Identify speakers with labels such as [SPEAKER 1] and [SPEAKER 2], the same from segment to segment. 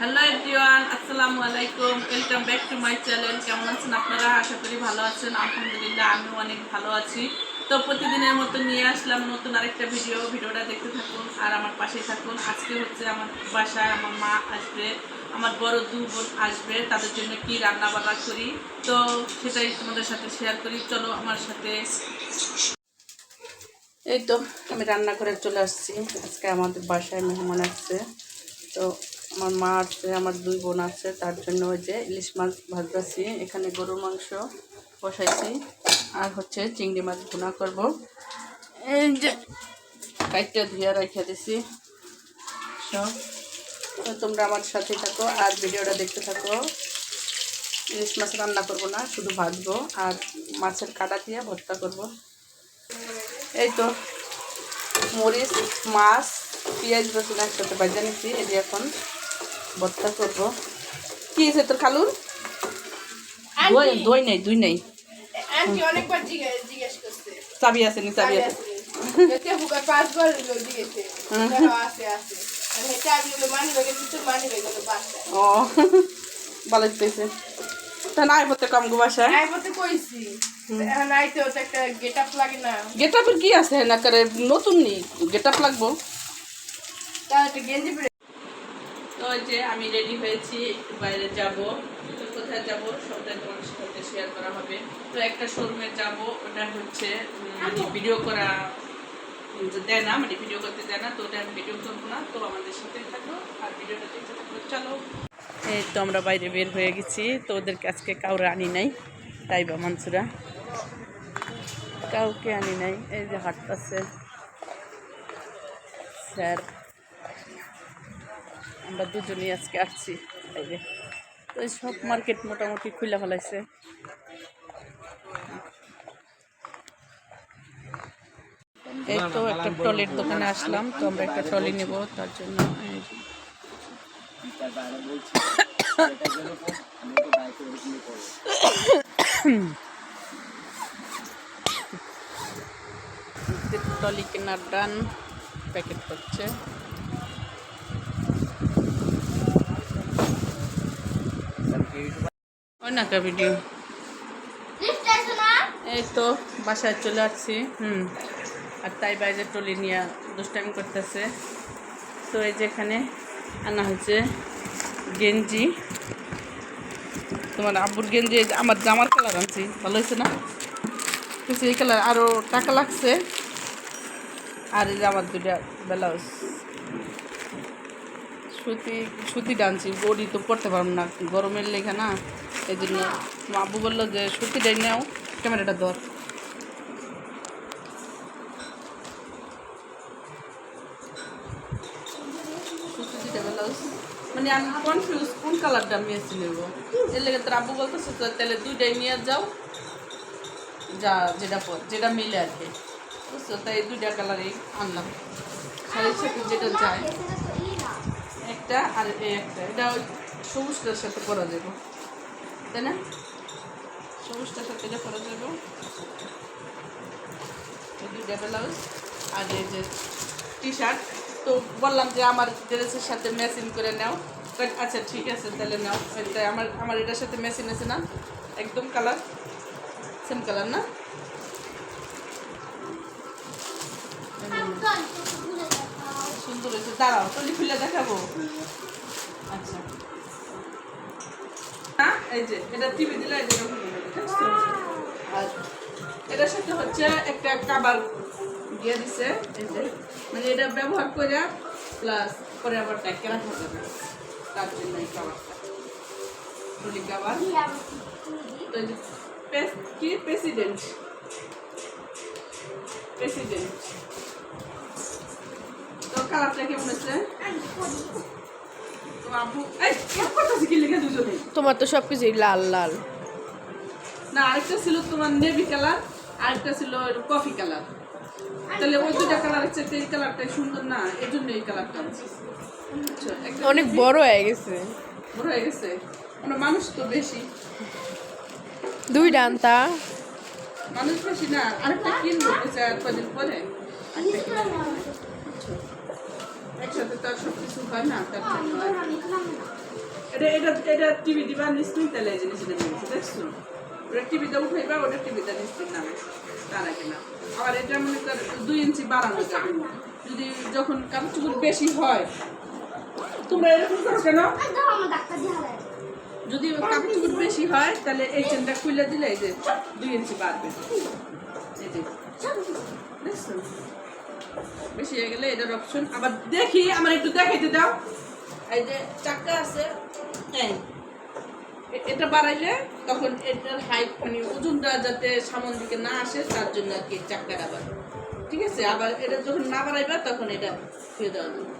[SPEAKER 1] Hello everyone আসসালামু আলাইকুম welcome back to my channel কেমন আছেন আপনারা? আশা করি ভালো আছেন। আলহামদুলিল্লাহ, আমিও অনেক ভালো আছি। তো প্রতিদিনের মতো নিয়ে আসলাম নতুন আরেকটা ভিডিও ভিডিওটা দেখতে থাকুন আর আমার পাশেই থাকুন। আজকে হচ্ছে আমার বাসায় আমার মা আসবে। আমার বড় দু বোন আসবে। তাদের জন্য কি রান্না বান্না করি? তো সেটাই তোমাদের সাথে শেয়ার করি। চলো আমার সাথে। এই তো, আমি রান্না করে চলে আসছি। আজকে আমাদের বাসায় মেহমান আসছে। তো আমার মা আছে, আমার দুই বোন আছে, তার জন্য ওই যে ইলিশ মাছ ভাজতেছি। এখানে গরুর মাংস বসাইছি, আর হচ্ছে চিংড়ি মাছ ভুনা করব। এই যে কাইটটা ধুয়ে রেখে দিছি। সব। তো তোমরা আমার সাথে থাকো, আর ভিডিওটা দেখতে থাকো। ইলিশ মাছ রান্না করব না, শুধু ভাজবো, আর মাছের কাটা দিয়ে ভর্তা করব। এই তো, মরিচ, মাছ, পেঁয়াজ, রসুন একসাথে বাজা নিচ্ছি এই এখন। ভর্তা করব। কি হয়েছে তোর খালুর? দই দই নেই দুই নেই। চাবি আছে নি চাবি আছে।
[SPEAKER 2] আছে আছে মানি মানি বাসায়
[SPEAKER 1] ও ভালো পেয়েছে তা নাই কম গো বাসায়?
[SPEAKER 2] আই কইছি। এখন তো একটা গেট আপ লাগে না।
[SPEAKER 1] কি আছে? না করে নতুন নি? গেট আপ লাগবো
[SPEAKER 2] গেঞ্জি
[SPEAKER 1] ওই যে আমি রেডি হয়েছি একটু বাইরে যাব। তো কোথায় যাব? সবটাই তোমার সাথে শেয়ার করা হবে। তো একটা শোরুমে যাব ওটা হচ্ছে উম, মানে ভিডিও করা দেয় না মানে ভিডিও করতে দেয় না তো ওটা আমি ভিডিও করব না। তো আমাদের সাথে থাকো আর ভিডিওটা দেখতে থাকো চলো। এই তো আমরা বাইরে বের হয়ে গেছি। তো ওদেরকে আজকে কাউরে আনি নাই তাই বা মানসুরা? কাউকে আনি নাই এই যে হাঁটতেছে। স্যার আমরা দুজনেই আজকে আসছি। বাইরে তো সব মার্কেট মোটামুটি খুলে ফেলাইছে। এই তো একটা ট্রলির দোকানে আসলাম, তো আমরা একটা ট্রলি নেব, তার জন্য ট্রলি কেনার ডান প্যাকেট হচ্ছে। ভিডিও এই তো বাসায় চলে আসছি হুম। আর তাই বাইরে টলি নিয়ে দুষ্টামি করতেছে। তো এই যে এখানে আনা হয়েছে গেঞ্জি। তোমার আব্বুর গেঞ্জি আমার জামার কালার আনছি ভালো হয়েছে না? কিছু এই কালার আরও টাকা লাগছে। আর এই যে আমার দুটা ব্লাউজ। সুতি সুতি টানছি, বডি তো পড়তে পারব না। গরমের লেখা না এই জন্য আব্বু বলল যে, সুতিটাই নেও, ক্যামেরাটা ধর। মানে আমি কনফিউজ কোন কালারটা আমি এসে নেব? এর লেগে তোর আব্বু বলতেছে তাহলে দুইটাই নিয়ে যাও, যা যেটা পর, যেটা মিলে আর কি। বুঝছ? তাই দুইটা কালারই আনলাম। শাড়ির সাথে যেটা যায়। একটা আর এই একটা। এটা ওই সবুজটার সাথে পরা যাবে। তাই না? সবুজটার সাথে এটা পরা যাবে। দুইটা ব্লাউজ আর এই যে টি শার্ট তো বললাম যে আমার ড্রেসের সাথে ম্যাচিং করে নাও। আচ্ছা ঠিক আছে, তাহলে নাও। আমার আমার এটার সাথে ম্যাচিং আছে না? একদম কালার সেম কালার না? সুন্দর হয়েছে দাঁড়াও টলি খুলে দেখাবো। আচ্ছা। না এই যে এটা টিভি দিলে এই যে এটার সাথে হচ্ছে একটা কাবার দিয়ে দিছে এই যে। মানে এটা ব্যবহার করে প্লাস পরে আবার ট্যাকে রাখা যাবে। তার জন্য এই কাবারটা। টলি কাবার। তো কি? প্রেসিডেন্ট প্রেসিডেন্ট কালারটা কি লিখে দুজনে
[SPEAKER 2] তোমার তো সব কিছুই লাল লাল।
[SPEAKER 1] না আরেকটা ছিল তোমার নেভি কালার আরেকটা ছিল কফি কালার তাহলে ওই দুটা কালারের চাইতে এই কালারটাই সুন্দর না এই জন্য এই কালারটা আনছি
[SPEAKER 2] অনেক বড় হয়ে গেছে।
[SPEAKER 1] বড় হয়ে গেছে। আমরা মানুষ তো বেশি।
[SPEAKER 2] দুই ডান্তা।
[SPEAKER 1] মানুষ বেশি না আরেকটা কিনবো কদিন পরে আরেকটা কিনবো। বুঝছ? একসাথে তো আর সব কিছু হয় না তার জন্য এটা এটা এটা টিভি দিবা নিশ্চিত তাহলে এই জিনিসটা নিয়েছে দেখছ? ওটা টিভিতে উঠাইবা ওটা টিভিতে নিশ্চিত নামে না। আবার এটা মনে কর দুই ইঞ্চি বাড়ানো যাবে। যদি যখন বেশি হয় তোমরা এরকম করো কেন? যদি কাপড় চুপড় বেশি হয় তাহলে এই চেনটা খুলে দিলে এই যে দুই ইঞ্চি বাড়বে। এই যে দেখছ? বেশি হয়ে গেলে এটার অপশন আবার দেখি, আমার একটু দেখাইতে দাও। এই যে চাকা আছে এটা বাড়াইলে তখন এটার হাইট মানে ওজনটা যাতে সামন দিকে না আসে, তার জন্য আর কি চাকাটা বাড়বে ঠিক আছে? আবার এটা যখন না বাড়াইবা, তখন এটা ফিরে দেওয়া যাবে।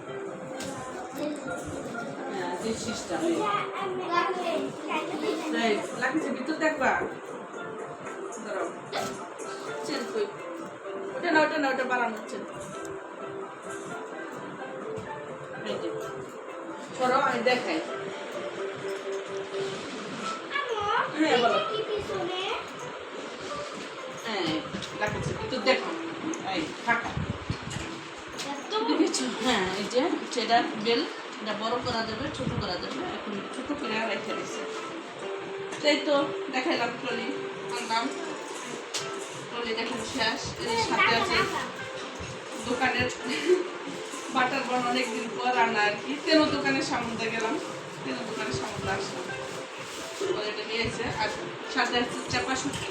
[SPEAKER 1] হ্যাঁ লাগছে, ভিতর দেখবা। দাঁড়াও। চেন কই ওটা না ওটা না, ওটা বাড়ানো হচ্ছে সরো, আমি দেখাই। হ্যাঁ বলো। হ্যাঁ দেখো। হ্যাঁ এই যে, সেটা বড় করা যাবে, ছোট করা যাবে। এখন ছোট করে রেখে দিচ্ছে। সেই তো, দেখাইলাম ট্রলি আনলাম ট্রলি দেখেন শেষ সাথে আছে দোকানের বাটার বন অনেকদিন পর আনা আর কি। তেল দোকানের সামনে গেলাম তেল দোকানের সামনে আসলাম। এটা নিয়ে আর সাথে আছে চাপা শুটকি।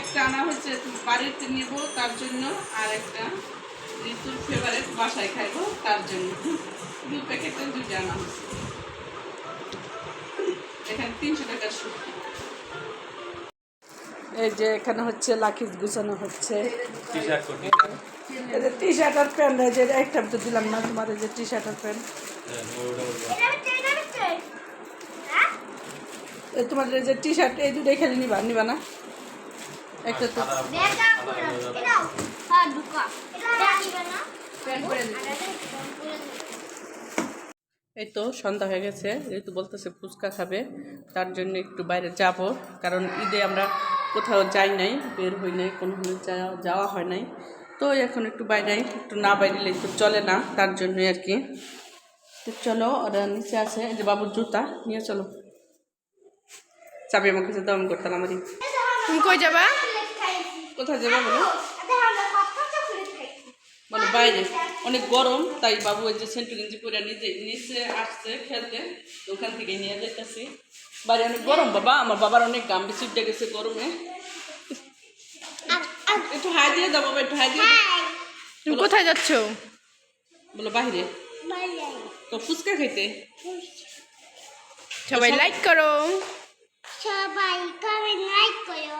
[SPEAKER 1] একটা আনা হয়েছে, বাড়িতে নিব তার জন্য, আর একটা ঋতুর ফেভারেট বাসায় খাইবো তার জন্য। দুই প্যাকেটটা দুইটা আনা হয়েছে। এখানে তিনশো টাকার শুটকি। এই যে এখানে হচ্ছে লাখিজ গুছানো হচ্ছে।
[SPEAKER 3] টি শার্ট
[SPEAKER 1] এই যে টি শার্ট আর প্যান্ট এই যে একটা তো দিলাম না তোমার এই যে টি শার্ট আর প্যান্ট। এই তোমার এই যে টি শার্ট এই দুটোই খালি নিবা নিবা না? একটা তো এই তো সন্ধ্যা হয়ে গেছে ঋতু বলতেছে ফুচকা খাবে তার জন্য একটু বাইরে যাব কারণ ঈদে আমরা কোথাও যাই নাই, বের হই নাই, কোনো যাওয়া হয় নাই। তো এখন একটু বাইরে, একটু না বাইরে তো চলে না, তার জন্যই আর কি। তো চলো, ওরা নিচে আছে, এই যে বাবুর জুতা, নিয়ে চলো। চাবি আমার কাছে দম করতাম আমারই।
[SPEAKER 2] তুমি কই যাবা?
[SPEAKER 1] কোথায় যাবা বলো? বলো, বাইরে। অনেক গরম, তাই বাবু ওই যে সেন্টু গেঞ্জি পরে নিজে, নিচে আসছে খেলতে, ওখান থেকে নিয়ে যেতেছি বাইরে অনেক গরম বাবা আমার বাবার অনেক গাম বেশি উঠে গেছে গরমে। একটু হাই দিয়ে দাও বাবা একটু হাই দিয়ে
[SPEAKER 2] তুমি কোথায় যাচ্ছ?
[SPEAKER 1] বলো বাইরে তো ফুচকা খাইতে?
[SPEAKER 2] সবাই লাইক করো।
[SPEAKER 4] সবাই কমেন্ট লাইক করো।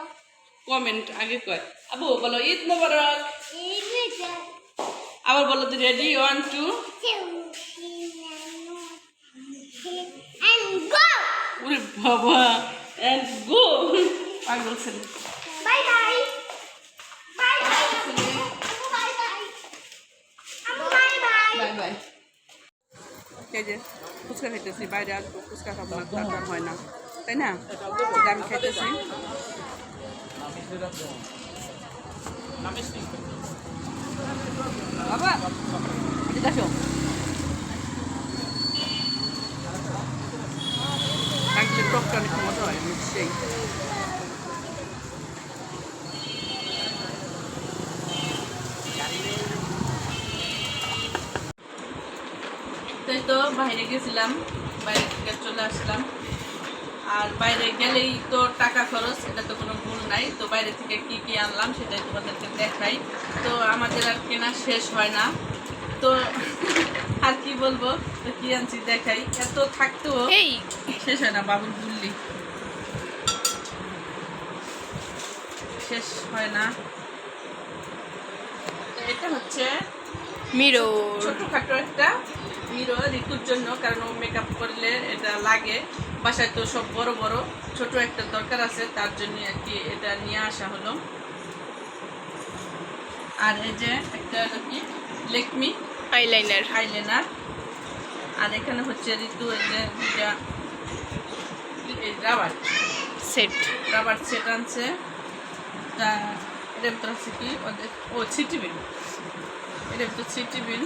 [SPEAKER 1] কমেন্ট আগে কয়। আবু বলো ঈদ মোবারক। আবার বলো তো ready one two
[SPEAKER 4] and go
[SPEAKER 1] ওরে বাবা। এন্ড গো পাগল ছেলে
[SPEAKER 4] bye bye. Bye
[SPEAKER 1] bye bye এই যে ফুচকা খেতেছি বাইরে আসব ফুচকা খাব না দরকার হয় না। তাই না? আমি খেতেছি বাবা ঠিক আছে সেই তাই তো বাইরে গেছিলাম বাইরে থেকে চলে আসলাম। আর বাইরে গেলেই তো টাকা খরচ এটা তো কোনো ভুল নাই। তো বাইরে থেকে কি কি আনলাম সেটাই তোমাদেরকে দেখাই। তো আমাদের আর কেনা শেষ হয় না। তো আর কি বলব? তো কি আনছি দেখাই। এত থাকতেও শেষ হয় না বাবুর বললি শেষ হয় না। এটা হচ্ছে
[SPEAKER 2] মিরো
[SPEAKER 1] ছোটখাটো একটা মিরর ঋতুর জন্য কারণ ও মেকআপ করলে এটা লাগে। বাসায় তো সব বড় বড় ছোট একটা দরকার আছে তার জন্য আর কি এটা নিয়ে আসা হলো। আর এই যে একটা হলো কি? লেকমি
[SPEAKER 2] আইলাইনার
[SPEAKER 1] আইলাইনার আর এখানে হচ্ছে ঋতু এই যে এই রাবার
[SPEAKER 2] সেট
[SPEAKER 1] রাবার সেট আনছে। তা এটার ভিতরে আছে কি? ওদের ও ছিটি বিল এটার ভিতরে ছিটি বিল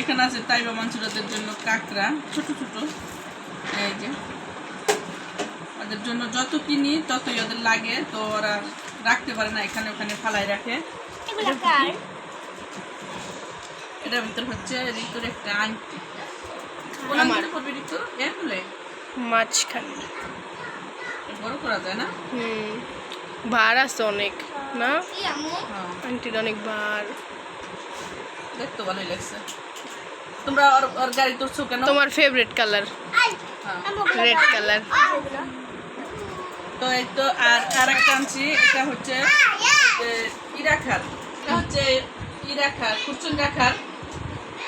[SPEAKER 1] এখানে আছে তাইবা মাঞ্চুরাদের জন্য কাঁকড়া ছোট ছোট। এই যে। ওদের জন্য যত কিনি ততই ওদের লাগে। তো ওরা রাখতে পারে না এখানে ওখানে ফালাই রাখে।
[SPEAKER 4] এগুলো
[SPEAKER 1] এটার ভিতর হচ্ছে ঋতুর একটা আংটি। করবি ঋতু? এর হলে
[SPEAKER 2] মাঝখানে।
[SPEAKER 1] বড় করা যায় না?
[SPEAKER 2] হুম ভার আছে অনেক না?
[SPEAKER 1] হ্যাঁ।
[SPEAKER 2] আন্টির অনেক ভার
[SPEAKER 1] দেখতে ভালোই লাগছে। তোমরা ওর গাড়ি তুলছো কেন?
[SPEAKER 2] তোমার ফেভারিট কালার
[SPEAKER 1] হ্যাঁ।
[SPEAKER 2] রেড কালার
[SPEAKER 1] তো এই তো আর আর একটা আনছি এটা হচ্ছে ইরাখার এটা হচ্ছে ইরাখার কুচুন রাখার।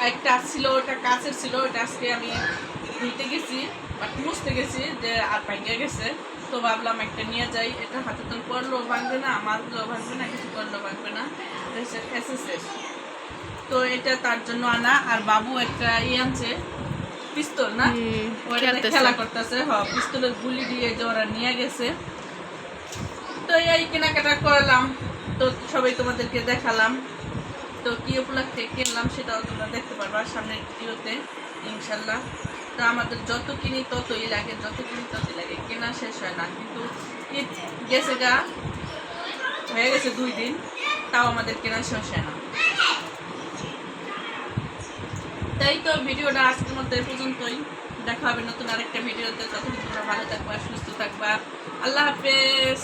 [SPEAKER 1] একটা ছিল ওটা কাছের ছিল ওটা আজকে আমি ধুইতে গেছি বা মুছতে গেছি যে আর ভাঙ্গে গেছে। তো ভাবলাম একটা নিয়ে যাই। এটা হাতে তো পড়লেও ভাঙবে না মাছগুলো ভাঙবে না কিছু করলেও ভাঙবে না। হচ্ছে এসএসএস তো এটা তার জন্য আনা আর বাবু একটা ই আনছে পিস্তল না? ওরা খেলা করতেছে হ পিস্তলের গুলি দিয়ে যে ওরা নিয়ে গেছে। তো এই কেনাকাটা করলাম। তো সবাই তোমাদেরকে দেখালাম। তো কি উপলক্ষে কিনলাম সেটাও তোমরা দেখতে পারবা সামনের ভিডিওতে ইনশাল্লাহ। তো আমাদের যত কিনি ততই লাগে, যত কিনি ততই লাগে। কেনা শেষ হয় না, কিন্তু ঈদ গেছে গা, হয়ে গেছে দুই দিন, তাও আমাদের কেনা শেষ হয় না। তাই তো ভিডিওটা আজকের মধ্যে এই পর্যন্তই। দেখা হবে নতুন আরেকটা ভিডিওতে। ততদিন তোমরা ভালো থাকবা, সুস্থ থাকবা। আল্লাহ হাফেজ।